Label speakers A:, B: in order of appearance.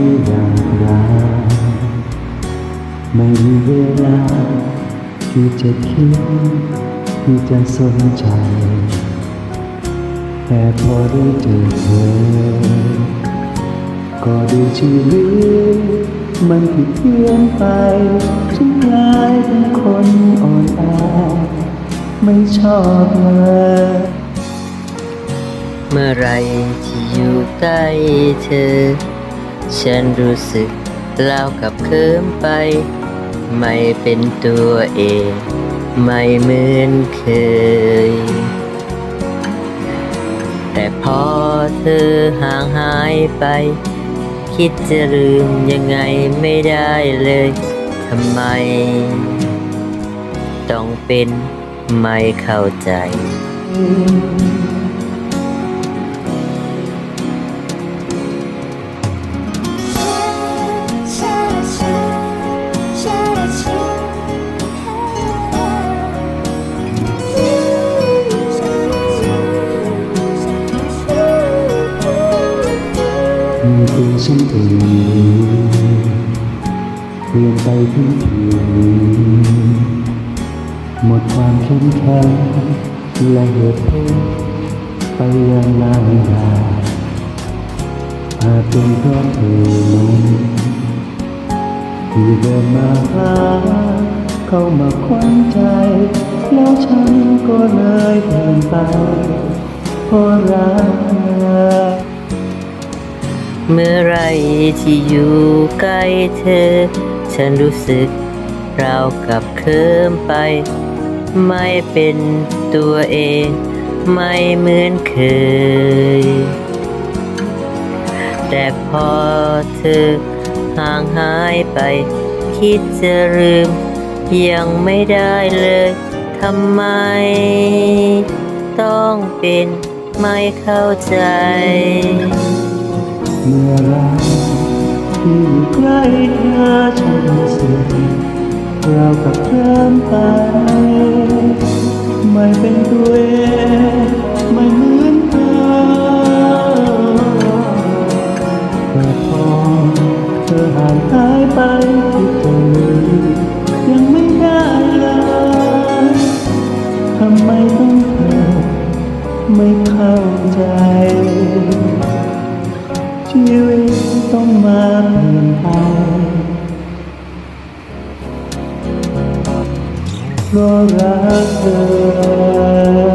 A: ไม่อยากรักไม่มีเวลา ที่จะคิด ที่จะสนใจ แต่พอได้เจอเธอ ก็ดูชีวิตมันผิดเพี้ยนไปฉันกลายเป็นคนอ่อนแอไม่ชอบเลย
B: เมื่อไรที่อยู่ใกล้เธอ ฉันรู้สึกเล่ากับเคิมไป ไม่เป็นตัวเอง ไม่เหมือนเคย แต่พอเธอห่างหายไป คิดจะลืมยังไงไม่ได้เลยทำไม ต้องเป็นไม่เข้าใจ
A: ตัวฉันเองเปลี่ยนไปทั้งเทีหมดความเข้มแข็งและเหตุผลไปย่างลายลาอาจเป็นเพราะเธอนั้นที่เดินมาหาเข้ามาคว้างใจ แล้วฉันก็เลยเปลี่ยนไปเพราะรัก เมื่
B: อไรที่อยู่ใกล้เธอ ฉันรู้สึกราวกับเคิมไป ไม่เป็นตัวเอง ไม่เหมือนเคย แต่พอเธอห่างหายไป คิดจะลืม ยังไม่ได้เลยทำไม ต้องเป็นไม่เข้าใจ
A: เมื่อรักที่อยู่ใกล้เธอฉันรู้สึกเรากับเคลื่อไป ไม่เป็นตัวเองไม่เหมือนเธอแต่พอเธอห่างหายไปที่เธอยังไม่ได้เลยทำไมต้องเธอไม่เข้าใจ วิตต้องมาเปลี่ยนไปเพราะรักเธอ